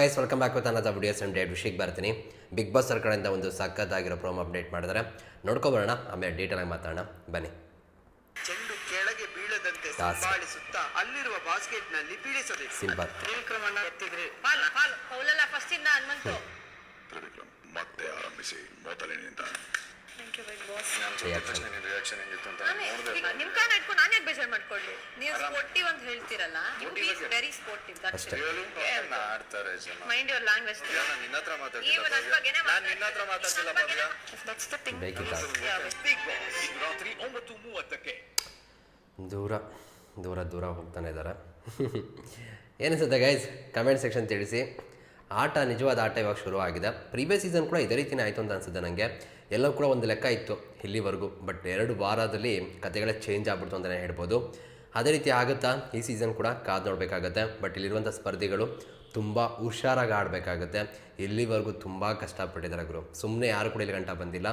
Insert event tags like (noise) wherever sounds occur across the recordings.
Guys welcome back with ಅನ್ನದ videos and date ವಿಷಯಕ್ಕೆ ಬರ್ತೀನಿ. ಬಿಗ್ ಬಾಸ್ ಸರ್ ಕಡೆಯಿಂದ ಒಂದು ಸಖತ್ತಾಗಿರೋ ಪ್ರೋಮ್ ಅಪ್ಡೇಟ್ ಮಾಡಿದ್ರೆ ನೋಡ್ಕೊಬರೋಣ. ಆಮೇಲೆ ಆಗಿ ಮಾತಾಡೋಣ. ಬನ್ನಿ. ಚೆಂಡು ಕೆಳಗೆ ಬೀಳದಂತೆ ಸಂಭಾಳಿಸುತ್ತ ಅಲ್ಲಿರುವ ಬಾಸ್ಕೆಟ್ನಲ್ಲಿ ಬೀಳಿಸಬೇಕು. ಸಿಂಪಲ್ ತ್ರಿವಿಕ್ರಮಣ್ಣ ಎತ್ತಿದ್ರೆ. ಫಾಲ್ ಫಾಲ್ ಪೌಲೆಲ್ಲ ಫಸ್ಟ್ ಇಂದ ಹನುಮಂತು. ತ್ರಿವಿಕ್ರಮ್ ಮತ್ತೆ ಆರಂಭಿಸಿ. ಮೊದಲಿನಿಂದ. Thank you big boss reaction ಹೆಂಗಿತ್ತು ಅಂತ ನಿಮ್ ಕಾರಣ ಇಟ್ಕೊಂಡು ನಾನು ಯಾಕೆ ಬೇಜಾರು ಮಾಡ್ಕೊಳ್ಳಿ? ನೀವು ಸ್ಪೋರ್ಟಿವ್ ಅಂತ ಹೇಳ್ತೀರಲ್ಲ ವೆರಿ ಸ್ಪೋರ್ಟಿವ್. ಆಡ್ತಾರೆ ಮೈಂಡ್ ಯುವರ್ ಲ್ಯಾಂಗ್ವೇಜ್ ನಾನು ನಿನ್ನ ಹತ್ರ ಬಗ್ಗೆನೇ ನಾನು ನಿನ್ನ ಹತ್ರ ಮಾತಾಡ್ತಿಲ್ಲ. Bhavya? That's the thing big boss ರಾತ್ರಿ ಒಂಬತ್ತು ಮೂವತ್ತಕ್ಕೆ. ದೂರ ದೂರ ದೂರ ಹೋಗ್ತಾನೆ ಇದ್ದಾರೆ ಏನಿಸುತ್ತೆ ಗೈಸ್ ಕಮೆಂಟ್ ಸೆಕ್ಷನ್ ತಿಳಿಸಿ. ಆಟ ನಿಜವಾದ ಆಟ ಇವಾಗ ಶುರು ಆಗಿದೆ ಪ್ರೀವಿಯಸ್ ಸೀಸನ್ ಕೂಡ ಇದೇ ರೀತಿನೇ ಆಯಿತು ಅಂತ ಅನ್ಸುತ್ತೆ ನನಗೆ ಎಲ್ಲೋ ಕೂಡ ಒಂದು ಲೆಕ್ಕ ಇತ್ತು ಇಲ್ಲಿವರೆಗೂ ಬಟ್ ಎರಡು ವಾರದಲ್ಲಿ ಕತೆಗಳೇ ಚೇಂಜ್ ಆಗ್ಬಿಡ್ತು ಅಂತಲೇ ಹೇಳ್ಬೋದು. ಅದೇ ರೀತಿ ಆಗುತ್ತಾ? ಈ ಸೀಸನ್ ಕೂಡ ಕಾದು ನೋಡಬೇಕಾಗತ್ತೆ ಬಟ್ ಇಲ್ಲಿರುವಂಥ ಸ್ಪರ್ಧಿಗಳು ತುಂಬ ಹುಷಾರಾಗಿ ಆಡಬೇಕಾಗತ್ತೆ. ಇಲ್ಲಿವರೆಗೂ ತುಂಬ ಕಷ್ಟಪಟ್ಟಿದ್ದಾರೆ ಗುರು. ಸುಮ್ಮನೆ ಯಾರು ಕೂಡ ಇಲ್ಲಿ ಗಂಟ ಬಂದಿಲ್ಲ.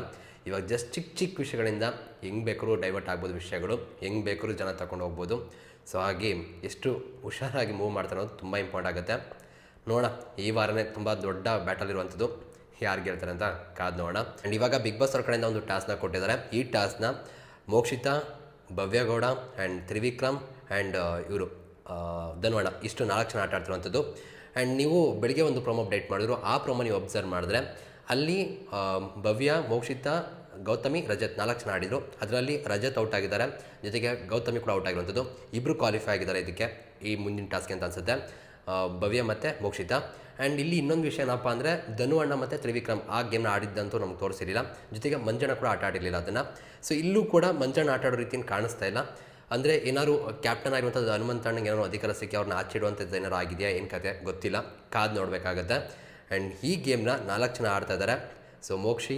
ಇವಾಗ ಜಸ್ಟ್ ಚಿಕ್ಕ ಚಿಕ್ಕ ವಿಷಯಗಳಿಂದ ಹೆಂಗೆ ಬೇಕಾದ್ರೂ ಡೈವರ್ಟ್ ಆಗ್ಬೋದು ವಿಷಯಗಳು, ಹೆಂಗೆ ಬೇಕಾದ್ರೂ ಜನ ತಗೊಂಡು ಹೋಗ್ಬೋದು. ಸೊ ಹಾಗೆ ಎಷ್ಟು ಹುಷಾರಾಗಿ ಮೂವ್ ಮಾಡ್ತಾರೆ ಅನ್ನೋದು ತುಂಬ ಇಂಪಾರ್ಟೆಂಟ್ ಆಗುತ್ತೆ. ನೋಡೋಣ, ಈ ವಾರನೇ ತುಂಬ ದೊಡ್ಡ ಬ್ಯಾಟಲ್ ಇರುವಂಥದ್ದು. ಯಾರು ಗೆಲ್ತಾರೆ ಅಂತ ಕಾದ್ ನೋಡೋಣ. ಆ್ಯಂಡ್ ಇವಾಗ ಬಿಗ್ ಬಾಸ್ ಅವ್ರ ಕಡೆಯಿಂದ ಒಂದು ಟಾಸ್ಕ್ನ ಕೊಟ್ಟಿದ್ದಾರೆ. ಈ ಟಾಸ್ಕ್ನ ಮೋಕ್ಷಿತಾ, ಭವ್ಯಗೌಡ ಆ್ಯಂಡ್ ತ್ರಿವಿಕ್ರಮ್ ಆ್ಯಂಡ್ ಇವರು ಧನ್ವಣ ಇಷ್ಟು ನಾಲ್ಕು ಜನ ಆಟ ಆಡ್ತಿರುವಂಥದ್ದು. ಆ್ಯಂಡ್ ನೀವು ಬೆಳಿಗ್ಗೆ ಒಂದು ಪ್ರೊಮೋ ಅಪ್ಡೇಟ್ ಮಾಡಿದ್ರು. ಆ ಪ್ರೊಮೋ ನೀವು ಅಬ್ಸರ್ವ್ ಮಾಡಿದ್ರೆ ಅಲ್ಲಿ ಭವ್ಯ, ಮೋಕ್ಷಿತಾ, ಗೌತಮಿ, ರಜತ್ ನಾಲ್ಕು ಜನ ಆಡಿದರು. ಅದರಲ್ಲಿ ರಜತ್ ಔಟ್ ಆಗಿದ್ದಾರೆ. ಜೊತೆಗೆ ಗೌತಮಿ ಕೂಡ ಔಟ್ ಆಗಿರುವಂಥದ್ದು. ಇಬ್ಬರು ಕ್ವಾಲಿಫೈ ಆಗಿದ್ದಾರೆ ಇದಕ್ಕೆ ಈ ಮುಂದಿನ ಟಾಸ್ಕ್ ಅಂತ ಅನಿಸುತ್ತೆ. ಭವ್ಯ ಮತ್ತು ಮೋಕ್ಷಿತ. ಆ್ಯಂಡ್ ಇಲ್ಲಿ ಇನ್ನೊಂದು ವಿಷಯ ಏನಪ್ಪ ಅಂದರೆ ಧನುವಣ್ಣ ಮತ್ತು ತ್ರಿವಿಕ್ರಮ್ ಆ ಗೇಮ್ನ ಆಡಿದ್ದಂತೂ ನಮ್ಗೆ ತೋರಿಸಿರಲಿಲ್ಲ. ಜೊತೆಗೆ ಮಂಜಣ್ಣ ಕೂಡ ಆಟ ಆಡಿರಲಿಲ್ಲ ಅದನ್ನು. ಸೊ ಇಲ್ಲೂ ಕೂಡ ಮಂಜಣ್ಣ ಆಟ ಆಡೋ ರೀತಿಯನ್ನು ಕಾಣಿಸ್ತಾ ಇಲ್ಲ. ಅಂದರೆ ಏನಾದ್ರು ಕ್ಯಾಪ್ಟನ್ ಆಗಿರುವಂಥದ್ದು ಹನುಮಂತಣ್ಣಗೆ ಏನಾದ್ರು ಅಧಿಕಾರ ಸಿಕ್ಕಿ ಅವ್ರನ್ನ ಆಚಿಡುವಂಥದ್ದು ಏನಾರು ಆಗಿದೆಯಾ ಏನು ಕತೆ ಗೊತ್ತಿಲ್ಲ. ಕಾದು ನೋಡಬೇಕಾಗತ್ತೆ. ಆ್ಯಂಡ್ ಈ ಗೇಮ್ನ ನಾಲ್ಕು ಜನ ಆಡ್ತಾ ಇದ್ದಾರೆ ಸೊ ಮೋಕ್ಷಿ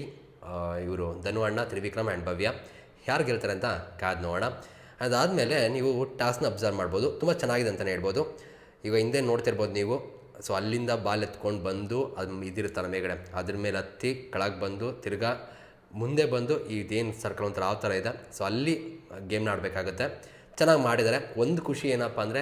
ಇವರು ಧನುವಣ್ಣ ತ್ರಿವಿಕ್ರಮ್ ಆ್ಯಂಡ್ ಭವ್ಯ. ಯಾರು ಗೆಲ್ತಾರೆ ಅಂತ ಕಾದು ನೋಡೋಣ. ಅದಾದಮೇಲೆ ನೀವು ಟಾಸ್ನ ಅಬ್ಸರ್ವ್ ಮಾಡ್ಬೋದು. ತುಂಬ ಚೆನ್ನಾಗಿದೆ ಅಂತಲೇ ಹೇಳ್ಬೋದು. ಈಗ ಹಿಂದೆ ನೋಡ್ತಿರ್ಬೋದು ನೀವು. ಸೊ ಅಲ್ಲಿಂದ ಬಾಲ್ ಎತ್ಕೊಂಡು ಬಂದು ಅದು ಇದಿರುತ್ತಲ್ಲ ಮೇಗಡೆ ಅದ್ರ ಮೇಲೆ ಹತ್ತಿ ಕೆಳಗೆ ಬಂದು ತಿರ್ಗಾ ಮುಂದೆ ಬಂದು ಇದೇನು ಸರ್ಕಲ್ ಒಂಥರ ಆ ಥರ ಇದೆ. ಸೊ ಅಲ್ಲಿ ಗೇಮ್ನ ಆಡಬೇಕಾಗುತ್ತೆ. ಚೆನ್ನಾಗಿ ಮಾಡಿದ್ದಾರೆ ಒಂದು ಖುಷಿ ಏನಪ್ಪ ಅಂದರೆ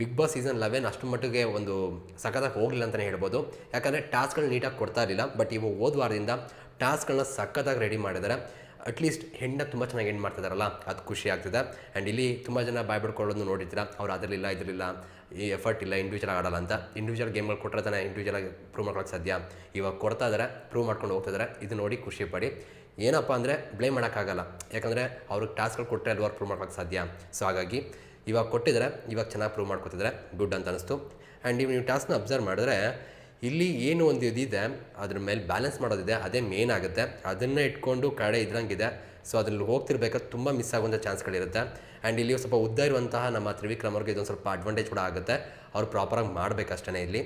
ಬಿಗ್ ಬಾಸ್ ಸೀಸನ್ ಲೆವೆನ್ ಅಷ್ಟು ಮಟ್ಟಿಗೆ ಒಂದು ಸಖತ್ತಾಗಿ ಹೋಗಲಿಲ್ಲ ಅಂತಲೇ ಹೇಳ್ಬೋದು. ಯಾಕಂದರೆ ಟಾಸ್ಕ್ಗಳು ನೀಟಾಗಿ ಕೊಡ್ತಾ ಇರಲಿಲ್ಲ. ಬಟ್ ಇವು ಓದ್ವಾರದಿಂದ ವಾರದಿಂದ ಟಾಸ್ಕ್ಗಳನ್ನ ಸಖತ್ತಾಗಿ ರೆಡಿ ಮಾಡಿದ್ದಾರೆ ಅಟ್ಲೀಸ್ಟ್ ಹೆಣ್ಣ ತುಂಬ ಚೆನ್ನಾಗಿ ಎಂಡ್ ಮಾಡ್ತಿದಾರಲ್ಲ, ಅದು ಖುಷಿ ಆಗ್ತಿದೆ. ಆ್ಯಂಡ್ ಇಲ್ಲಿ ತುಂಬ ಜನ ಬಾಯ್ ಬಿಡ್ಕೊಳ್ಳೋದು ನೋಡಿದ್ರೆ ಅವ್ರು ಅದರಲ್ಲಿಲ್ಲ ಇದರಲ್ಲಿಲ್ಲ, ಈ ಎಫರ್ಟ್ ಇಲ್ಲ ಇಂಡಿವಿಜುವಲ್ ಆಡಲ್ಲ ಅಂತ. ಇಂಡಿವಿಜುವಲ್ ಗೇಮ್ಗಳು ಕೊಟ್ಟರೆ ತಾನೇ ಇಂಡಿವಿಜುವಲಾಗಿ ಪ್ರೂವ್ ಮಾಡ್ಕೊಳ್ಳೋಕೆ ಸಾಧ್ಯ. ಇವಾಗ ಕೊಡ್ತಾ ಇದ್ದಾರೆ ಪ್ರೂವ್ ಮಾಡ್ಕೊಂಡು ಹೋಗ್ತಿದ್ದಾರೆ ಇದು ನೋಡಿ ಖುಷಿ ಪಡಿ. ಏನಪ್ಪ ಅಂದರೆ ಬ್ಲೇಮ್ ಮಾಡೋಕ್ಕಾಗಲ್ಲ. ಯಾಕಂದರೆ ಅವ್ರಿಗೆ ಟಾಸ್ಕ್ಗಳು ಕೊಟ್ಟರೆ ಅಲ್ವಾರು ಪ್ರೂವ್ ಮಾಡ್ಕೊಳ್ಳೋಕೆ ಸಾಧ್ಯ. ಸೊ ಹಾಗಾಗಿ ಇವಾಗ ಕೊಟ್ಟಿದ್ದಾರೆ ಇವಾಗ ಚೆನ್ನಾಗಿ ಪ್ರೂವ್ ಮಾಡ್ಕೊತಿದ್ದಾರೆ ಗುಡ್ ಅಂತ ಅನಿಸ್ತು. ಆ್ಯಂಡ್ ನೀವು ನೀವು ಟಾಸ್ಕ್ನ ಅಬ್ಸರ್ವ್ ಮಾಡಿದ್ರೆ ಇಲ್ಲಿ ಏನು ಒಂದು ಇದಿದೆ ಅದ್ರ ಮೇಲೆ ಬ್ಯಾಲೆನ್ಸ್ ಮಾಡೋದಿದೆ, ಅದೇ ಮೇನ್ ಆಗುತ್ತೆ. ಅದನ್ನು ಇಟ್ಕೊಂಡು ಕಡೆ ಇದ್ರಂಗಿದೆ. ಸೊ ಅದ್ರಲ್ಲಿ ಹೋಗ್ತಿರ್ಬೇಕಾದ್ರೆ ತುಂಬ ಮಿಸ್ ಆಗುವಂಥ ಚಾನ್ಸ್ಗಳಿರುತ್ತೆ ಆ್ಯಂಡ್ ಇಲ್ಲಿ ಸ್ವಲ್ಪ ಉದ್ದ ಇರುವಂತಹ ನಮ್ಮ ತ್ರಿವಿಕ್ರಮ್ ಅವ್ರಿಗೆ ಇದೊಂದು ಸ್ವಲ್ಪ ಅಡ್ವಾಂಟೇಜ್ ಕೂಡ ಆಗುತ್ತೆ. ಅವ್ರು ಪ್ರಾಪರಾಗಿ ಮಾಡಬೇಕಷ್ಟೇ ಇಲ್ಲಿ.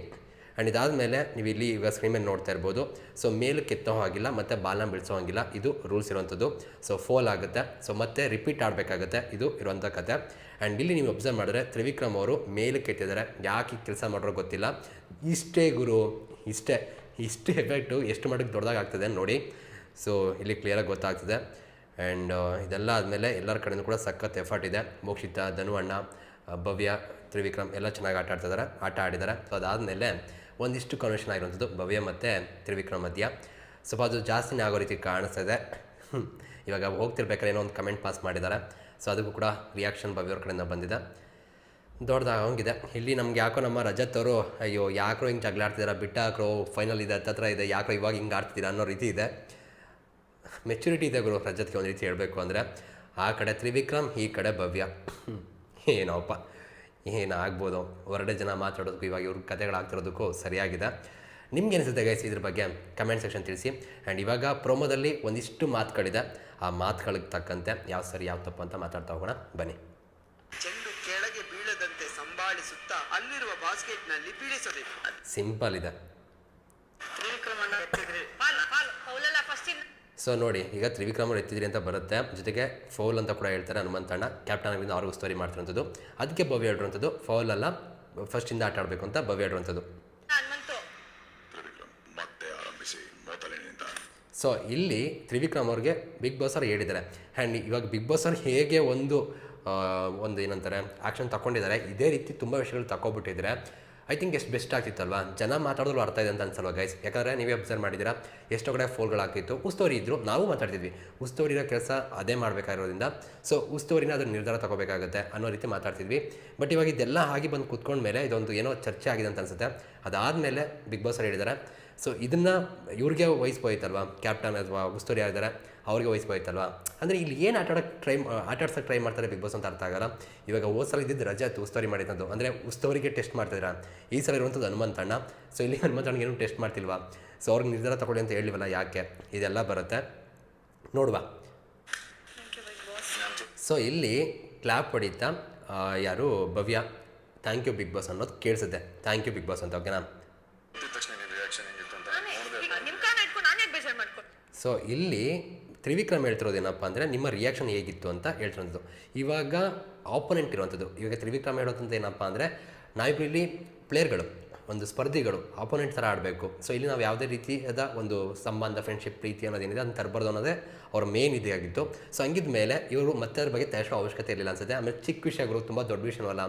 ಆ್ಯಂಡ್ ಇದಾದಮೇಲೆ ನೀವು ಇಲ್ಲಿ ಈಗ ಸ್ಕ್ರೀನ್ ಮೇಲೆ ನೋಡ್ತಾ ಇರ್ಬೋದು. ಸೊ ಮೇಲಕ್ಕೆ ಕೆತ್ತೋ ಹಾಗಿಲ್ಲ, ಮತ್ತು ಬಾಲ್ನ ಬೀಳ್ಸೋ ಹಾಗಿಲ್ಲ. ಇದು ರೂಲ್ಸ್ ಇರುವಂಥದ್ದು. ಸೊ ಫೋಲ್ ಆಗುತ್ತೆ. ಸೊ ಮತ್ತೆ ರಿಪೀಟ್ ಆಡಬೇಕಾಗುತ್ತೆ. ಇದು ಇರುವಂಥ ಕತೆ. ಆ್ಯಂಡ್ ಇಲ್ಲಿ ನೀವು ಅಬ್ಸರ್ವ್ ಮಾಡಿದ್ರೆ ತ್ರಿವಿಕ್ರಮ್ ಅವರು ಮೇಲಕ್ಕೆ ಕೆತ್ತಿದ್ದಾರೆ. ಯಾಕೆ ಕೆಲಸ ಮಾಡೋರು ಗೊತ್ತಿಲ್ಲ. ಇಷ್ಟೇ ಗುರು, ಇಷ್ಟೇ, ಇಷ್ಟು ಎಫೆಕ್ಟು ಎಷ್ಟು ಮಟ್ಟಿಗೆ ದೊಡ್ಡದಾಗಿ ಆಗ್ತದೆ ನೋಡಿ. ಸೊ ಇಲ್ಲಿ ಕ್ಲಿಯರಾಗಿ ಗೊತ್ತಾಗ್ತದೆ. ಆ್ಯಂಡ್ ಇದೆಲ್ಲ ಆದಮೇಲೆ ಎಲ್ಲರ ಕಡೆಯೂ ಕೂಡ ಸಖತ್ ಎಫರ್ಟ್ ಇದೆ. ಮೋಕ್ಷಿತ, ಧನುವಣ್ಣ, ಭವ್ಯ, ತ್ರಿವಿಕ್ರಮ್ ಎಲ್ಲ ಚೆನ್ನಾಗಿ ಆಟ ಆಡ್ತಿದ್ದಾರೆ ಆಟ ಆಡಿದ್ದಾರೆ. ಸೊ ಅದಾದಮೇಲೆ ಒಂದಿಷ್ಟು ಕನ್ವೆಷನ್ ಆಗಿರುವಂಥದ್ದು ಭವ್ಯ ಮತ್ತು ತ್ರಿವಿಕ್ರಮ್ ಮಧ್ಯ. ಸ್ವಲ್ಪ ಅದು ಜಾಸ್ತಿನೇ ಆಗೋ ರೀತಿ ಕಾಣಿಸ್ತಾ ಇದೆ. ಇವಾಗ ಹೋಗ್ತಿರ್ಬೇಕಾದ್ರೆ ಏನೋ ಒಂದು ಕಮೆಂಟ್ ಪಾಸ್ ಮಾಡಿದ್ದಾರೆ. ಸೊ ಅದಕ್ಕೂ ಕೂಡ ರಿಯಾಕ್ಷನ್ ಭವ್ಯವ್ರ ಕಡೆಯಿಂದ ಬಂದಿದೆ. ದೊಡ್ಡದಾಗೋಂಗಿದೆ. ಇಲ್ಲಿ ನಮ್ಗೆ ಯಾಕೋ ನಮ್ಮ ರಜತ್ ಅವರು, ಅಯ್ಯೋ ಯಾಕೋ ಹಿಂಗೆ ಜಗಳ ಆಡ್ತಿದ್ದಾರೆ ಬಿಟ್ಟ ಹಾಕ್ರೋ ಫೈನಲ್ ಇದೆ, ಹತ್ತತ್ರ ಇದೆ ಯಾಕೋ ಇವಾಗ ಹಿಂಗೆ ಆಡ್ತಿದ್ದೀರಾ ಅನ್ನೋ ರೀತಿ ಇದೆ. ಮೆಚುರಿಟಿ ಇದೆ ಗುರು ರಜತ್ಗೆ ಒಂದು ರೀತಿ ಹೇಳಬೇಕು ಅಂದರೆ, ಆ ಕಡೆ ತ್ರಿವಿಕ್ರಮ್, ಈ ಕಡೆ ಭವ್ಯ. ಏನೋಪ್ಪ ಏನಾಗ್ಬೋದು ಹೊರಡೆ ಜನ ಮಾತಾಡೋದಕ್ಕೂ ಇವಾಗ ಇವ್ರ ಕತೆಗಳಾಗ್ತಿರೋದಕ್ಕೂ ಸರಿಯಾಗಿದೆ. ನಿಮ್ಗೆ ಅನಿಸುತ್ತೆ ಗೈಸ್ ಇದ್ರ ಬಗ್ಗೆ ಕಮೆಂಟ್ ಸೆಕ್ಷನ್ ತಿಳಿಸಿ. ಆ್ಯಂಡ್ ಇವಾಗ ಪ್ರೊಮೋದಲ್ಲಿ ಒಂದಿಷ್ಟು ಮಾತುಗಳಿದೆ. ಆ ಮಾತುಗಳಿಗೆ ತಕ್ಕಂತೆ ಯಾವ ಸರಿ ಯಾವ ತಪ್ಪು ಅಂತ ಮಾತಾಡ್ತಾ ಹೋಗೋಣ. ಬನ್ನಿ. ಚೆಂಡು ಕೆಳಗೆ ಬೀಳದಂತೆ ಸಂಭಾಳಿಸುತ್ತಾ ಅಲ್ಲಿರುವ ಬಾಸ್ಕೆಟ್ನಲ್ಲಿ ಬೀಳಿಸಬೇಕು ಸಿಂಪಲ್ ಇದೆ. ಸೊ ನೋಡಿ ಈಗ ತ್ರಿವಿಕ್ರಮ್ ಅವ್ರು ಎತ್ತಿದ್ರಿ ಅಂತ ಬರುತ್ತೆ. ಜೊತೆಗೆ ಫೌಲ್ ಅಂತ ಕೂಡ ಹೇಳ್ತಾರೆ ಹನುಮಂತಣ್ಣ ಕ್ಯಾಪ್ಟನ್ ಆಗಿಂದ ಅವ್ರಿಗೂ ಸ್ಟೋರಿ ಮಾಡ್ತಿರೋಂಥದ್ದು ಅದಕ್ಕೆ ಭವ್ಯ ಹೇಳಿರುವಂಥದ್ದು ಫೌಲ್ ಅಲ್ಲ ಫಸ್ಟಿಂದ ಆಟ ಆಡಬೇಕು ಅಂತ ಭವ್ಯ ಹೇಳಿರುವಂಥದ್ದು ಸೊ ಇಲ್ಲಿ ತ್ರಿವಿಕ್ರಮ್ ಅವ್ರಿಗೆ ಬಿಗ್ ಬಾಸ್ ಅವ್ರು ಹೇಳಿದ್ದಾರೆ. ಆ್ಯಂಡ್ ಇವಾಗ ಬಿಗ್ ಬಾಸ್ ಅವ್ರು ಹೇಗೆ ಒಂದು ಒಂದು ಏನಂತಾರೆ ಆ್ಯಕ್ಷನ್ ತಗೊಂಡಿದ್ದಾರೆ ಇದೇ ರೀತಿ ತುಂಬ ವಿಷಯಗಳು ತಗೊಬಿಟ್ಟಿದ್ದಾರೆ ಐ ಥಿಂಕ್ ಎಷ್ಟು ಬೆಸ್ಟ್ ಆಗ್ತಿತ್ತಲ್ವಾ? ಜನ ಮಾತಾಡೋದು ಅರ್ಥ ಇದೆ ಅಂತ ಅನ್ಸಲ್ವಾ ಗೈಸ್ ಯಾಕಂದರೆ ನೀವೇ ಅಬ್ಸರ್ವ್ ಮಾಡಿದ್ದೀರಾ? ಎಷ್ಟೋ ಕಡೆ ಫೋನ್ಗಳು ಹಾಕಿತ್ತು. ಉಸ್ತುವಾರಿ ಇದ್ದರು ನಾವು ಮಾತಾಡ್ತಿದ್ವಿ. ಉಸ್ತುವಾರಿ ಇರೋ ಕೆಲಸ ಅದೇ ಮಾಡಬೇಕಾಗಿರೋದ್ರಿಂದ. ಸೊ ಉಸ್ತುವಾರಿನ ಅದರ ನಿರ್ಧಾರ ತಗೋಬೇಕಾಗುತ್ತೆ ಅನ್ನೋ ರೀತಿ ಮಾತಾಡ್ತಿದ್ವಿ. ಬಟ್ ಇವಾಗ ಇದೆಲ್ಲ ಆಗಿ ಬಂದು ಕುತ್ಕೊಂಡ್ಮೇಲೆ ಇದೊಂದು ಏನೋ ಚರ್ಚೆ ಆಗಿದೆ ಅಂತ ಅನ್ಸುತ್ತೆ. ಅದಾದಮೇಲೆ ಬಿಗ್ ಬಾಸ್ ಅವ್ರು ಹೇಳಿದ್ದಾರೆ ಸೊ ಇದನ್ನು ಇವ್ರಿಗೆ ವಹಿಸ್ಬೋಯ್ತಲ್ವಾ ಕ್ಯಾಪ್ಟನ್ ಅಥವಾ ಉಸ್ತುವಾರಿ ಆಗಿದ್ದಾರೆ ಅವ್ರಿಗೆ ವಹಿಸ್ಬೋಯ್ತಲ್ವಾ ಅಂದರೆ ಇಲ್ಲಿ ಏನು ಆಟ ಆಡೋಕ್ಕೆ ಟ್ರೈ ಆಟ ಆಡ್ಸೋಕ್ಕೆ ಟ್ರೈ ಮಾಡ್ತಾರೆ ಬಿಗ್ ಬಾಸ್ ಅಂತ ಅರ್ಥ ಆಗಲ್ಲ. ಇವಾಗ ಹೋದ ಸಲ ಇದ್ದಿದ್ದು ರಜತ್ ಉಸ್ತುವಾರಿ ಮಾಡಿದ್ದು ಅಂದರೆ ಉಸ್ತುವಾರಿಗೆ ಟೆಸ್ಟ್ ಮಾಡ್ತಿದ್ರೆ? ಈ ಸಲ ಇರುವಂಥದ್ದು ಹನುಮಂತಣ್ಣ ಸೊ ಇಲ್ಲಿ ಹನುಮಂತಣ್ಣಗೆ ಏನು ಟೆಸ್ಟ್ ಮಾಡ್ತಿಲ್ವಾ? ಸೊ ಅವ್ರಿಗೆ ನಿರ್ಧಾರ ತಗೊಳ್ಳಿ ಅಂತ ಹೇಳಿವಲ್ಲ ಯಾಕೆ? ಇದೆಲ್ಲ ಬರುತ್ತೆ. ನೋಡುವ. ಸೊ ಇಲ್ಲಿ ಕ್ಲಾಪ್ ಹೊಡಿತಾ ಯಾರು Bhavya? Thank you big boss ಅನ್ನೋದು ಕೇಳಿಸುತ್ತೆ. ಥ್ಯಾಂಕ್ ಯು ಬಿಗ್ ಬಾಸ್ ಅಂತ ಓಕೆನಾ ಸೊ ಇಲ್ಲಿ ತ್ರಿವಿಕ್ರಮ್ ಹೇಳ್ತಿರೋದು ಏನಪ್ಪ ಅಂದರೆ ನಿಮ್ಮ ರಿಯಾಕ್ಷನ್ ಹೇಗಿತ್ತು ಅಂತ ಹೇಳ್ತಿರೋದು. ಇವಾಗ ಆಪೋನೆಂಟ್ ಇರುವಂಥದ್ದು, ಇವಾಗ ತ್ರಿವಿಕ್ರಮ್ ಹೇಳೋದಂತ ಏನಪ್ಪ ಅಂದರೆ ನಾವಿಬ್ರು ಇಲ್ಲಿ ಪ್ಲೇಯರ್ಗಳು ಒಂದು ಸ್ಪರ್ಧಿಗಳು ಆಪೋನೆಂಟ್ ಥರ ಆಡಬೇಕು. ಸೊ ಇಲ್ಲಿ ನಾವು ಯಾವುದೇ ರೀತಿಯಾದ ಒಂದು ಸಂಬಂಧ ಫ್ರೆಂಡ್ಶಿಪ್ ಪ್ರೀತಿ ಅನ್ನೋದೇನಿದೆ, ಅದನ್ನು ತರಬಾರ್ದು ಅನ್ನೋದೇ ಅವ್ರ ಮೇನ್ ಇದೆಯಾಗಿತ್ತು. ಸೊ ಹಂಗಿದ ಮೇಲೆ ಇವರು ಮತ್ತೆ ಅದ್ರ ಬಗ್ಗೆ ತಯಾರಿಸೋ ಅವಶ್ಯಕತೆ ಇರಲಿಲ್ಲ ಅನ್ಸುತ್ತೆ. ಆಮೇಲೆ ಚಿಕ್ಕ ವಿಷಯಗಳು, ತುಂಬ ದೊಡ್ಡ ವಿಷಯವಲ್ಲ.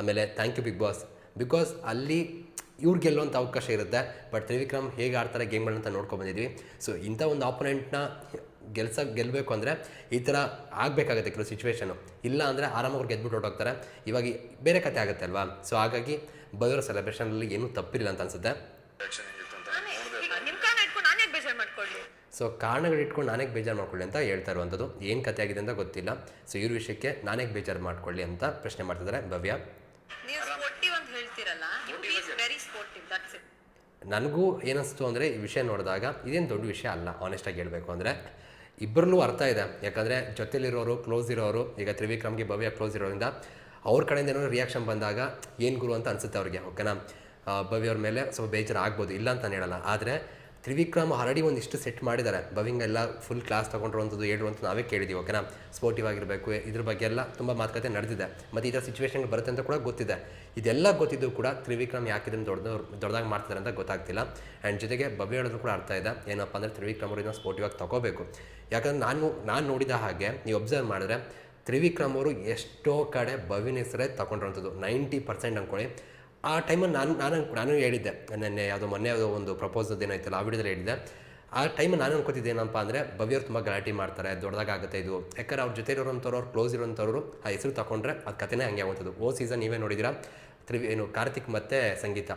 ಆಮೇಲೆ thank you big boss because ಅಲ್ಲಿ ಇವ್ರು ಗೆಲ್ಲುವಂಥ ಅವಕಾಶ ಇರುತ್ತೆ. ಬಟ್ ತ್ರಿವಿಕ್ರಮ್ ಹೇಗೆ ಆಡ್ತಾರೆ ಗೇಮ್ಗಳಂತ ನೋಡ್ಕೊಂಡು ಬಂದಿದ್ವಿ. ಸೊ ಇಂಥ ಒಂದು ಆಪೋನೆಂಟ್ನ ಗೆಲ್ಸ ಗೆಲ್ಲಬೇಕು ಅಂದರೆ ಈ ಥರ ಆಗಬೇಕಾಗುತ್ತೆ ಕೆಲವು ಸಿಚುವೇಶನು ಇಲ್ಲ ಅಂದರೆ ಆರಾಮಾಗಿ ಅವ್ರು ಗೆದ್ಬಿಟ್ಟು ಹೊರಟೋಗ್ತಾರೆ. ಇವಾಗ ಬೇರೆ ಕತೆ ಆಗುತ್ತೆ ಅಲ್ವಾ? ಸೊ ಹಾಗಾಗಿ ಬಯೋರ ಸೆಲೆಬ್ರೇಷನಲ್ಲಿ ಏನೂ ತಪ್ಪಿರಲಿಲ್ಲ ಅಂತ ಅನ್ಸುತ್ತೆ. ಸೊ ಕಾರಣಗಳು ಇಟ್ಕೊಂಡು ನಾನೇ ಬೇಜಾರು ಮಾಡ್ಕೊಳ್ಳಿ ಅಂತ ಹೇಳ್ತಾ ಇರುವಂಥದ್ದು. ಏನು ಕತೆ ಆಗಿದೆ ಅಂತ ಗೊತ್ತಿಲ್ಲ. ಸೊ ಇವ್ರ ವಿಷಯಕ್ಕೆ ನಾನೇ ಬೇಜಾರು ಮಾಡ್ಕೊಳ್ಳಿ ಅಂತ ಪ್ರಶ್ನೆ ಮಾಡ್ತಿದ್ದಾರೆ ಭವ್ಯ ನೀವು ಸ್ಪೋರ್ಟಿವ್ ಅಂತ ಹೇಳ್ತಿರಲ್ಲ ನನಗೂ ಏನಿಸ್ತು ಅಂದರೆ ಈ ವಿಷಯ ನೋಡಿದಾಗ ಇದೇನು ದೊಡ್ಡ ವಿಷಯ ಅಲ್ಲ ಆನೆಸ್ಟಾಗಿ ಹೇಳಬೇಕು ಅಂದರೆ ಇಬ್ಬರಲ್ಲೂ ಅರ್ಥ ಇದೆ. ಯಾಕಂದರೆ ಜೊತೆಲಿರೋರು ಕ್ಲೋಸ್ ಇರೋರು, ಈಗ ತ್ರಿವಿಕ್ರಮ್ಗೆ ಭವ್ಯ ಕ್ಲೋಸ್ ಇರೋದ್ರಿಂದ ಅವ್ರ ಕಡೆಯಿಂದ ಏನೋ ರಿಯಾಕ್ಷನ್ ಬಂದಾಗ ಏನು ಗುರು ಅಂತ ಅನಿಸುತ್ತೆ ಅವ್ರಿಗೆ ಓಕೆನಾ ಭವ್ಯವ್ರ ಮೇಲೆ ಸ್ವಲ್ಪ ಬೇಜಾರು ಆಗ್ಬೋದು ಇಲ್ಲ ಅಂತ ಹೇಳಲ್ಲ. ಆದರೆ ತ್ರಿವಿಕ್ರಮ್ ಆಲ್ರೆಡಿ ಒಂದಿಷ್ಟು ಸೆಟ್ ಮಾಡಿದ್ದಾರೆ. ಬವಿಂಗ್ ಎಲ್ಲ ಫುಲ್ ಕ್ಲಾಸ್ ತೊಗೊಂಡಿರುವಂಥದ್ದು ಅಂತ ನಾವೇ ಕೇಳಿದ್ದೀವಿ ಓಕೆನಾ ಸ್ಪೋರ್ಟಿವ್ ಆಗಿರಬೇಕು, ಇದ್ರ ಬಗ್ಗೆ ಎಲ್ಲ ತುಂಬ ಮಾತುಕತೆ ನಡೆದಿದೆ. ಮತ್ತು ಈ ಥರ ಬರುತ್ತೆ ಅಂತ ಕೂಡ ಗೊತ್ತಿದೆ. ಇದೆಲ್ಲ ಗೊತ್ತಿದ್ದು ಕೂಡ ತ್ರಿವಿಕ್ರಮ್ ಯಾಕೆ ಇದನ್ನು ದೊಡ್ಡ ದೊಡ್ಡದಾಗಿ ಮಾಡ್ತಾರೆ ಅಂತ ಗೊತ್ತಾಗ್ತಿಲ್ಲ. ಆ್ಯಂಡ್ ಜೊತೆಗೆ ಬವಿ ಹೇಳಿದ್ರು ಕೂಡ ಅರ್ಥ ಇದೆ. ಏನಪ್ಪ ಅಂದರೆ ತ್ರಿವಿಕ್ರಮ್ ಅವ್ರನ್ನ ಸ್ಪೋರ್ಟಿವ್ ಆಗಿ ತೊಗೋಬೇಕು. ಯಾಕಂದ್ರೆ ನಾನು ನಾನು ನೋಡಿದ ಹಾಗೆ, ನೀವು ಅಬ್ಸರ್ವ್ ಮಾಡಿದ್ರೆ ತ್ರಿವಿಕ್ರಮ್ ಅವರು ಎಷ್ಟೋ ಕಡೆ ಬವಿನ ಹೆಸರೇ ತಗೊಂಡಿರೋಂಥದ್ದು ನೈಂಟಿ ಪರ್ಸೆಂಟ್ ಅಂದ್ಕೊಳ್ಳಿ. ಆ ಟೈಮಲ್ಲಿ ನಾನು ನಾನು ನಾನು ಹೇಳಿದ್ದೆ. ನೆನ್ನೆ ಯಾವುದೋ ಮೊನ್ನೆ ಯಾವುದೋ ಒಂದು ಪ್ರಪೋಸಲ್ ಏನಾಯ್ತಲ್ಲ ಆ ವಿಡಿಯೋದಲ್ಲಿ ಹೇಳಿದ್ದೆ. ಆ ಟೈಮಲ್ಲಿ ನಾನು ಅನ್ಕೋತಿದ್ದೆ ಏನಪ್ಪ ಅಂದರೆ ಭವ್ಯರು ತುಂಬ ಗಲಾಟೆ ಮಾಡ್ತಾರೆ ದೊಡ್ಡದಾಗುತ್ತೆ ಇದು. ಯಾಕಂದ್ರೆ ಅವ್ರ ಜೊತೆ ಇರೋಂಥವ್ರು ಅವ್ರು ಕ್ಲೋಸ್ ಇರೋಂಥವ್ರು, ಆ ಹೆಸರು ತಗೊಂಡ್ರೆ ಅದು ಕಥೆನೇ ಹಂಗೆ ಆಗುವಂಥದ್ದು ಓ ಸೀಸನ್ ನೀವೇ ನೋಡಿದಿರಾ ತ್ರಿವಿ, ಏನು ಕಾರ್ತಿಕ್ ಮತ್ತು ಸಂಗೀತ.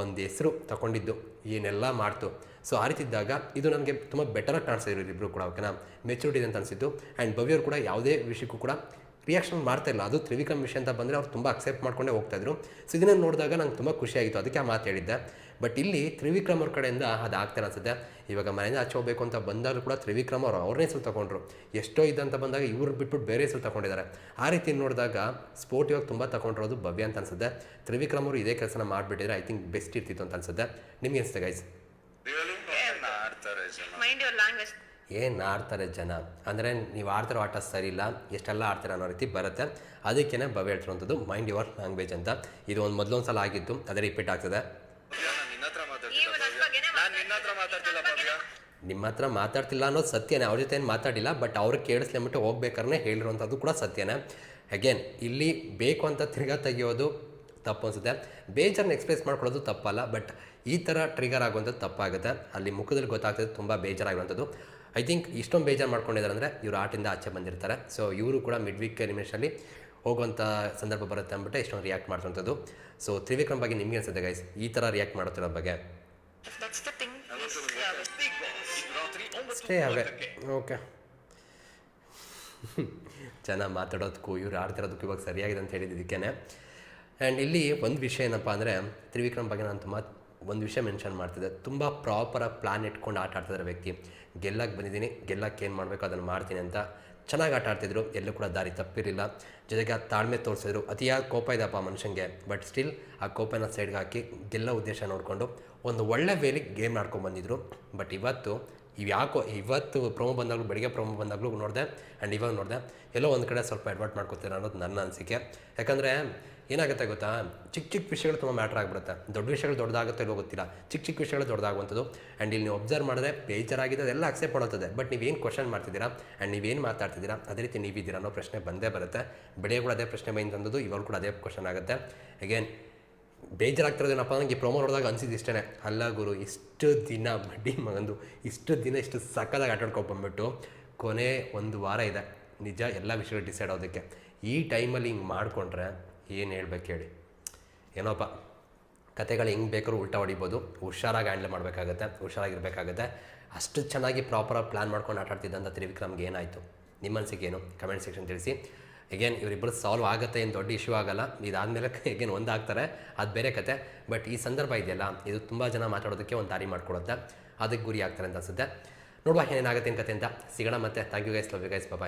ಒಂದು ಹೆಸರು ತಗೊಂಡಿದ್ದು ಏನೆಲ್ಲ ಮಾಡ್ತು. ಸೊ ಆ ರೀತಿ ಇದ್ದಾಗ ಇದು ನನಗೆ ತುಂಬ ಬೆಟರಾಗಿ ಕಾಣಿಸ್ತಿದ್ರು ಇಬ್ಬರು ಕೂಡ ಓಕೆನಾ ಮೆಚುರಿಟಿ ಅಂತ ಅನಿಸಿತ್ತು ಆ್ಯಂಡ್ ಭವ್ಯರು ಕೂಡ ಯಾವುದೇ ವಿಷಯಕ್ಕೂ ಕೂಡ ರಿಯಾಕ್ಷನ್ ಮಾಡ್ತಾ ಇಲ್ಲ. ಅದು ತ್ರಿವಿಕ್ರಮ್ ವಿಷಯ ಅಂತ ಬಂದರೆ ಅವ್ರು ತುಂಬ ಅಕ್ಸೆಪ್ಟ್ ಮಾಡ್ಕೊಂಡೇ ಹೋಗ್ತಾಯಿದ್ರು ಸೊ ಇದನ್ನ ನೋಡಿದಾಗ ನಂಗೆ ತುಂಬ ಖುಷಿಯಾಗಿತ್ತು ಅದಕ್ಕೆ ಆ ಮಾತು ಹೇಳಿದ್ದೆ. ಬಟ್ ಇಲ್ಲಿ ತ್ರಿವಿಕ್ರಮ್ ಅವ್ರ ಕಡೆಯಿಂದ ಅದು ಆಗ್ತಾ ಅನ್ಸುತ್ತೆ. ಇವಾಗ ಮನೆಯಿಂದ ಆಚೆ ಹೋಗಬೇಕು ಅಂತ ಬಂದಾಗಲೂ ಕೂಡ ತ್ರಿವಿಕ್ರಮ್ ಅವರು ಅವ್ರನ್ನೇ ಹೆಸರು ತಗೊಂಡ್ರು. ಎಷ್ಟೋ ಇದ್ದಂತ ಬಂದಾಗ ಇವ್ರು ಬಿಟ್ಬಿಟ್ಟು ಬೇರೆ ಹೆಸರು ತಗೊಂಡಿದ್ದಾರೆ. ಆ ರೀತಿ ನೋಡಿದಾಗ ಸ್ಪೋರ್ಟ್ ಇವಾಗ ತುಂಬ ತಗೊಂಡಿರೋದು ಭವ್ಯ ಅಂತ ಅನ್ಸುತ್ತೆ. ತ್ರಿವಿಕ್ರಮ್ ಅವರು ಇದೇ ಕೆಲಸನ ಮಾಡಿಬಿಟ್ಟಿದ್ರೆ ಐ ಥಿಂಕ್ ಬೆಸ್ಟ್ ಇರ್ತಿತ್ತು ಅಂತ ಅನ್ಸುತ್ತೆ. ನಿಮ್ಗೆ ಅನಿಸುತ್ತೆ ಗೈಸ್ ಏನ್ ಆಡ್ತಾರೆ ಜನ? ಅಂದರೆ ನೀವು ಆಡ್ತಿರೋ ಆಟ ಸರಿ ಇಲ್ಲ ಎಷ್ಟೆಲ್ಲ ಆಡ್ತಾರೆ ಅನ್ನೋ ರೀತಿ ಬರುತ್ತೆ. ಅದಕ್ಕೇ ಭವ್ಯ ಹೇಳ್ತಿರುವಂಥದ್ದು ಮೈಂಡ್ ಯುವರ್ ಲ್ಯಾಂಗ್ವೇಜ್ ಅಂತ. ಇದು ಒಂದು ಮೊದಲೊಂದು ಸಲ ಆಗಿತ್ತು ಅದೇ ರಿಪೀಟ್ ಆಗ್ತದೆ. ನಾನು ನಿನ್ನ ಮಾತಾಡ್ತಿಲ್ಲ ನಾನು ನಿನ್ನ ಮಾತಾಡ್ತಿಲ್ಲ ಭವ್ಯ. ನಿಮ್ಮ ಹತ್ರ ಮಾತಾಡ್ತಿಲ್ಲ ಅನ್ನೋದು ಸತ್ಯನೇ ಅವ್ರ ಜೊತೆ ಏನು ಮಾತಾಡಿಲ್ಲ ಬಟ್ ಅವ್ರಿಗೆ ಕೇಳಿಸ್ಲೆಂಬಿಟ್ಟು ಹೋಗ್ಬೇಕಾರೆ ಹೇಳಿರುವಂಥದ್ದು ಕೂಡ ಸತ್ಯನೇ. ಅಗೇನ್ ಇಲ್ಲಿ ಬೇಕು ಅಂತ ತಿರ್ಗಾ ತೆಗಿಯೋದು ತಪ್ಪು ಅನಿಸುತ್ತೆ. ಬೇಜಾರನ್ನ ಎಕ್ಸ್ಪ್ರೆಸ್ ಮಾಡ್ಕೊಳ್ಳೋದು ತಪ್ಪಲ್ಲ ಬಟ್ ಈ ಥರ ಟ್ರಿಗರ್ ಆಗುವಂಥದ್ದು ತಪ್ಪಾಗುತ್ತೆ. ಅಲ್ಲಿ ಮುಖದಲ್ಲಿ ಗೊತ್ತಾಗ್ತದೆ ತುಂಬ ಬೇಜಾರಾಗುವಂಥದ್ದು ಐ ಥಿಂಕ್ ಇಷ್ಟೊಂದು ಬೇಜಾರು ಮಾಡ್ಕೊಂಡಿದ್ದಾರೆ ಅಂದರೆ ಇವರು ಆಟಿಂದ ಆಚೆ ಬಂದಿರ್ತಾರೆ. ಸೊ ಇವರು ಕೂಡ ಮಿಡ್ ವೀಕ್ ಎಲಿಮಿನೇಷನಲ್ಲಿ ಹೋಗುವಂಥ ಸಂದರ್ಭ ಬರುತ್ತೆ ಅಂದ್ಬಿಟ್ಟು ಇಷ್ಟೊಂದು ರಿಯಾಕ್ಟ್ ಮಾಡ್ತಂಥದ್ದು. ಸೊ ತ್ರಿವಿಕ್ರಮ್ ಬಗ್ಗೆ ನಿಮಗೆ ಅನ್ಸುತ್ತೆ ಗೈಸ್ ಈ ಥರ ರಿಯಾಕ್ಟ್ ಮಾಡುತ್ತಿರೋ ಬಗ್ಗೆ. ಅಷ್ಟೇ ಅವೇ ಓಕೆ ಚೆನ್ನಾಗಿ ಮಾತಾಡೋದಕ್ಕೂ ಇವ್ರು ಆಡ್ತಿರೋದಕ್ಕೂ ಇವಾಗ ಸರಿಯಾಗಿದೆ ಅಂತ ಹೇಳಿದ್ದಕ್ಕೇನೆ ಆ್ಯಂಡ್ ಇಲ್ಲಿ ಒಂದು ವಿಷಯ ಏನಪ್ಪ ಅಂದರೆ ತ್ರಿವಿಕ್ರಮ್ ಬಗ್ಗೆ ನಾನು ತುಂಬ ಒಂದು ವಿಷಯ ಮೆನ್ಷನ್ ಮಾಡ್ತಿದ್ದೆ. ತುಂಬ ಪ್ರಾಪರಾಗಿ ಪ್ಲ್ಯಾನ್ ಇಟ್ಕೊಂಡು ಆಟ ಆಡ್ತಿದ್ದಾರೆ ವ್ಯಕ್ತಿ. ಗೆಲ್ಲಕ್ಕೆ ಬಂದಿದ್ದೀನಿ. ಗೆಲ್ಲಕ್ಕೆ ಏನು ಮಾಡಬೇಕು ಅದನ್ನು ಮಾಡ್ತೀನಿ ಅಂತ ಚೆನ್ನಾಗಿ ಆಟ ಆಡ್ತಿದ್ರು. ಎಲ್ಲೂ ಕೂಡ ದಾರಿ ತಪ್ಪಿರಲಿಲ್ಲ. ಜೊತೆಗೆ ಆ ತಾಳ್ಮೆ ತೋರಿಸಿದ್ರು. ಅತಿಯಾಗಿ ಕೋಪ ಇದೆಯಪ್ಪ ಮನುಷ್ಯನಿಗೆ ಬಟ್ ಸ್ಟಿಲ್ ಆ ಕೋಪನ ಸೈಡ್ಗೆ ಹಾಕಿ ಗೆಲ್ಲೋ ಉದ್ದೇಶ ನೋಡಿಕೊಂಡು ಒಂದು ಒಳ್ಳೆ ವೇಲಿ ಗೇಮ್ ಬಂದಿದ್ರು. ಬಟ್ ಇವತ್ತು ಇವು ಯಾಕೋ ಇವತ್ತು ಪ್ರೊಮೋ ಬಂದಾಗಲೂ, ಬೆಳಿಗ್ಗೆ ಪ್ರೊಮೋ ಬಂದಾಗಲೂ ನೋಡಿದೆ. ಆ್ಯಂಡ್ ಇವಾಗ ನೋಡಿದೆ. ಎಲ್ಲೋ ಒಂದು ಕಡೆ ಸ್ವಲ್ಪ ಅಡ್ವರ್ಟ್ ಮಾಡ್ಕೊತೀರ ಅನ್ನೋದು ನನ್ನ ಅನಿಸಿಕೆ. ಯಾಕಂದರೆ ಏನಾಗುತ್ತೆ ಗೊತ್ತಾ? ಚಿಕ್ಕ ಚಿಕ್ಕ ವಿಷಯಗಳು ತುಂಬ ಮ್ಯಾಟ್ರ್ ಆಗಿಬಿಡುತ್ತೆ. ದೊಡ್ಡ ವಿಷಯಗಳು ದೊಡ್ಡದಾಗುತ್ತೆ ಇಲ್ಲೋ ಗೊತ್ತಿಲ್ಲ. ಚಿಕ್ಕ ಚಿಕ್ಕ ವಿಷಯಗಳು ದೊಡ್ಡದಾಗುವಂಥದ್ದು. ಆ್ಯಂಡ್ ಇಲ್ಲಿ ನೀವು ಅಬ್ಸರ್ವ್ ಮಾಡಿದ್ರೆ ಬೇಜಾರಾಗಿದೆ ಅದೆಲ್ಲ ಅಕ್ಸೆಪ್ಟ್ ಮಾಡುತ್ತದೆ. ಬಟ್ ನೀವೇನು ಕ್ವಶನ್ ಮಾಡ್ತಿದ್ದೀರಾ? ಆ್ಯಂಡ್ ನೀವೇನು ಮಾತಾಡ್ತಿದ್ದೀರಾ? ಅದೇ ರೀತಿ ನೀವಿದ್ದೀರಾ ಅನ್ನೋ ಪ್ರಶ್ನೆ ಬಂದೇ ಬರುತ್ತೆ. ಬೆಳೆಗಳು ಅದೇ ಪ್ರಶ್ನೆ ಬಂದಂಥದ್ದು ಇವಾಗ ಕೂಡ ಅದೇ ಕ್ವಶನ್ ಆಗುತ್ತೆ. ಅಗೇನ್ ಬೇಜಾರಾಗ್ತಿರೋದೇನಪ್ಪ ನನಗೆ ಪ್ರೊಮೋ ನೋಡಿದಾಗ ಅನ್ಸಿದ್ದು ಇಷ್ಟೇ ಅಲ್ಲ ಗುರು, ಇಷ್ಟು ದಿನ ಬಡ್ಡಿ ಮಗಂದು, ಇಷ್ಟು ದಿನ ಇಷ್ಟು ಸಕ್ಕದಾಗಿ ಆಟಾಡ್ಕೊಂಡು ಬಂದ್ಬಿಟ್ಟು ಕೊನೆ ಒಂದು ವಾರ ಇದೆ. ನಿಜ ಎಲ್ಲ ವಿಷಯಗಳು ಡಿಸೈಡ್ ಆಗೋದಕ್ಕೆ. ಈ ಟೈಮಲ್ಲಿ ಹಿಂಗೆ ಮಾಡಿಕೊಂಡ್ರೆ ಏನು ಹೇಳ್ಬೇಕು ಹೇಳಿ. ಏನೋಪ್ಪ ಕತೆಗಳು ಹೆಂಗೆ ಬೇಕಾದ್ರೂ ಉಲ್ಟಾ ಹೊಡಿಬೋದು. ಹುಷಾರಾಗಿ ಹ್ಯಾಂಡಲ್ ಮಾಡಬೇಕಾಗತ್ತೆ ಹುಷಾರಾಗಿರ್ಬೇಕಾಗತ್ತೆ ಅಷ್ಟು ಚೆನ್ನಾಗಿ ಪ್ರಾಪರಾಗಿ ಪ್ಲ್ಯಾನ್ ಮಾಡ್ಕೊಂಡು ಆಟ ಆಡ್ತಿದ್ದಂಥ ತ್ರಿವಿಕ್ರಮ್ಗೆ ಏನಾಯಿತು? ನಿಮ್ಮ ಮನಸ್ಸಿಗೆ ಏನು? ಕಮೆಂಟ್ ಸೆಕ್ಷನ್ ತಿಳಿಸಿ. ಎಗೇನ್ ಇವರಿಬ್ಬರು ಸಾಲ್ವ್ ಆಗುತ್ತೆ, ಏನು ದೊಡ್ಡ ಇಶ್ಯೂ ಆಗಲ್ಲ. ಇದಾದಮೇಲೆ ಎಗೇನ್ (laughs) ಒಂದಾಗ್ತಾರೆ ಅದು ಬೇರೆ ಕತೆ. ಬಟ್ ಈ ಸಂದರ್ಭ ಇದೆಯಲ್ಲ, ಇದು ತುಂಬ ಜನ ಮಾತಾಡೋದಕ್ಕೆ ಒಂದು ದಾರಿ ಮಾಡಿಕೊಡುತ್ತೆ. ಅದಕ್ಕೆ ಗುರಿ ಆಗ್ತಾರೆ ಅಂತ ಅನಿಸುತ್ತೆ. ನೋಡುವ ಏನೇನಾಗುತ್ತೆ ಏನು ಕತೆ ಅಂತ. ಸಿಗೋಣ ಮತ್ತೆ. Thank you guys love you guys bye